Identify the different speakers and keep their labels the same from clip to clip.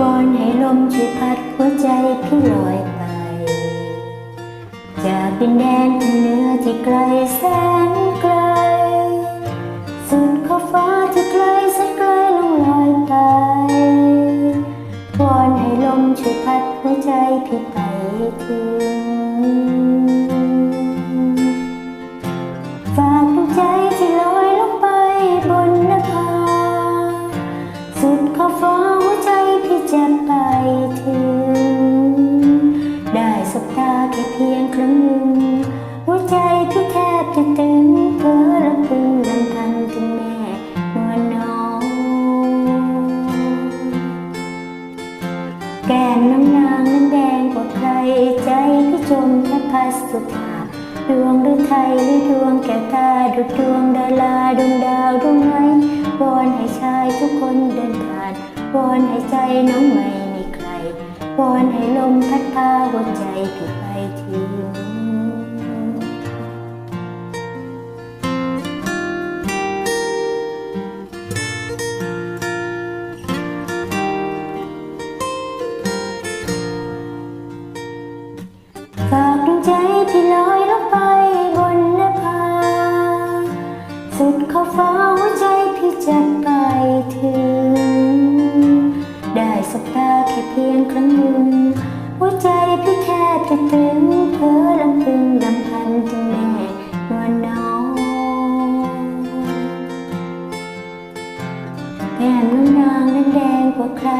Speaker 1: วอนให้ลมช่วยพัดหัวใจพี่ลอยไป จากดินแดนที่เหนือที่ไกลแสนไกลสุดขอบฟ้าที่ไกลแสนไกลลงลอยไปวอนให้ลมช่วยพัดหัวใจพี่ไปถึงฝากดวงใจที่ลอยลงไปบนนภาสุดขอบฟ้า จะไปถึง ได้สบตาแค่เพียงครั้งหนึ่งหัวใจพี่แทบจะตึงเพ้อลำพึงลำพันถึงแม่นวลน้อง แก้มน้ำนางนั้นแดงกว่าใครใจพี่จมแทบพัสสุธาดวงหรือไทยหรือดวงแก้วตาดุดดวงดาราดวงดาวดวงไหนวอนให้ชายทุกคนเดินผ่าน วอนให้ใจน้องไม่มีใคร วอนให้ลมพัดพาหัวใจพี่ไปถึงฝากดวงใจที่ลอยลงไปบนนภาสุดขอบฟ้าหัวใจพี่จะไปถึง พียงครั้งหนึ่งหัวใจพี่แทบจะตึงเพ้อลำพึงลำพันถึงแม่นวลน้องแก้มน้ำนางนั้นแดงกว่าใคร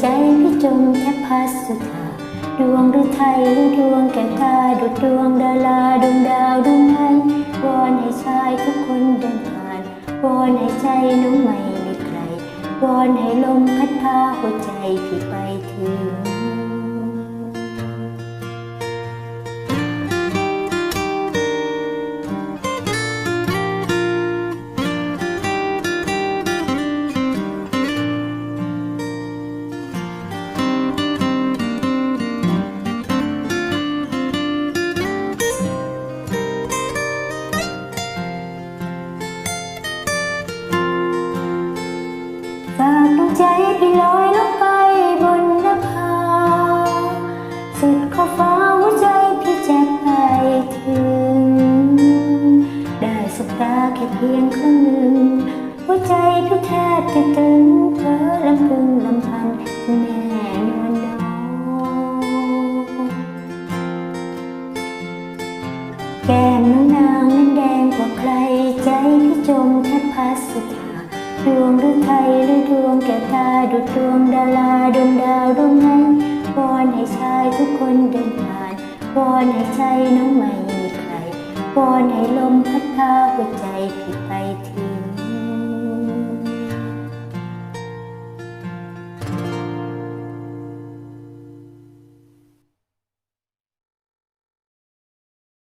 Speaker 1: ใจพี่จมแทบพัสสุธาดวงหรือไทยหรือดวงแก้วตาดุดดวงดาราดวงดาวดวงไหนวอนให้ชายทุกคนเดินผ่านวอนให้ใจน้องไม่ วอนให้ลมพัดพาหัวใจพี่ไปถึงากดวงใจพี่ลอยลงไปบนนภา สุดขอบฟ้าหัวใจพี่จะไปถึง ได้สบตาแค่เพียงครั้งหนึ่ง หัวใจพี่แทบจะตึงเพ้อลำพึงลำพันถึงแม่นวลน้องแก้มน้องนางนั้นแดงกว่าใครใจพี่จมแทบพัสธา ดวงหรือไทยหรือดวงแก่ตาดุดดวงดาราดวงดาวดวงไหนวอนให้ชายทุกคนเดินผ่านวอนให้ใจน้องไม่มีใครวอนให้ลมพัดพาหัวใจพี่